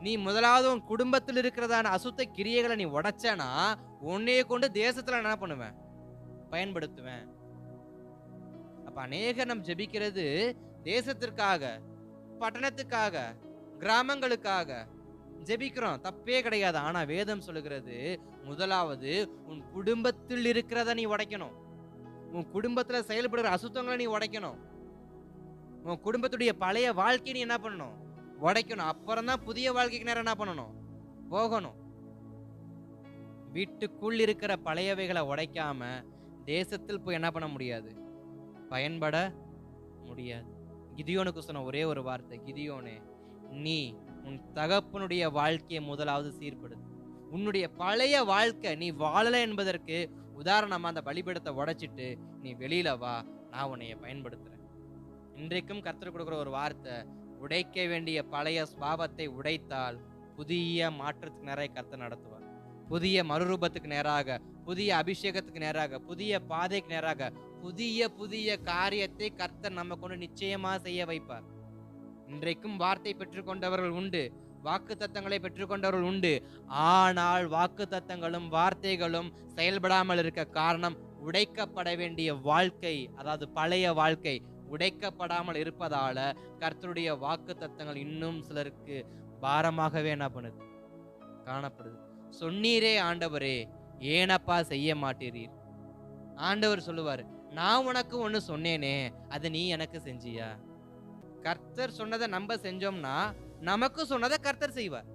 நீ முதலாவது உன் குடும்பத்தில் இருக்கிறதான அசுத்த கிரியைகளை நீ உடைச்சனா உன்னைய கொண்டு தேசத்துல என்ன பண்ணுவேன்? பயன்படுத்துவேன். அப்ப அநேக நம் ஜெபிக்கிறது தேசத்திற்காக பட்டணத்துக்காக கிராமங்களுக்காக ஜெபிக்கிறோம். தப்பே கிடையாது. ஆனா வேதம் சொல்லுகிறது முதலாவது உன் குடும்பத்தில் இருக்கிறத நீ உடைக்கணும். உன் குடும்பத்துல செயல்படுகிற அசுத்தங்களை நீ உடைக்கணும். உன் குடும்பத்துடைய பழைய வாழ்க்கையை நீ என்ன பண்ணணும்? உடைக்கணும். அப்புறம் தான் புதிய வாழ்க்கைக்கு நேரம் என்ன பண்ணணும்? போகணும். வீட்டுக்குள் இருக்கிற பழையவைகளை உடைக்காம தேசத்தில் போய் என்ன பண்ண முடியாது? பயன்பட முடியாது. கிதியோனுக்கு சொன்ன ஒரே ஒரு வார்த்தை கிதியோனே நீ உன் தகப்பனுடைய வாழ்க்கையை முதலாவது சீர்படுது உன்னுடைய பழைய வாழ்க்கை நீ வாழலை என்பதற்கு உதாரணமாக அந்த பலிபீடத்தை உடைச்சிட்டு நீ வெளியில வா நான் உன்னைய பயன்படுத்துறேன். இன்றைக்கும் கற்றுக் கொடுக்குற ஒரு வார்த்தை உடைக்க வேண்டிய பழைய சுபாவத்தை உடைத்தால் புதிய மாற்றத்துக்கு நேராக கர்த்தர் நடத்துவார். புதிய மறுரூபத்துக்கு நேராக புதிய அபிஷேகத்துக்கு நேராக புதிய பாதைக்கு நேராக புதிய புதிய காரியத்தை கர்த்தர் நம்ம கொண்டு நிச்சயமா செய்ய வைப்பார். இன்றைக்கும் வார்த்தை பெற்றுக்கொண்டவர்கள் உண்டு வாக்கு தத்தங்களை பெற்றுக்கொண்டவர்கள் உண்டு. ஆனால் வாக்கு தத்தங்களும் வார்த்தைகளும் செயல்படாமல் இருக்க காரணம் உடைக்கப்பட வேண்டிய வாழ்க்கை அதாவது பழைய வாழ்க்கை உடைக்கப்படாமல் இருப்பதால கர்த்தருடைய வாக்கு தத்தங்கள் இன்னும் சிலருக்கு பாரமாகவே என்ன பண்ணுது? காணப்படுது. சொன்னீரே ஆண்டவரே ஏனப்பா செய்ய மாட்டீரீர்? ஆண்டவர் சொல்லுவார் நான் உனக்கு ஒன்று சொன்னேனே அது நீ எனக்கு செஞ்சியா? கர்த்தர் சொன்னதை நம்ம செஞ்சோம்னா நமக்கு சொன்னதை கர்த்தர் செய்வார்.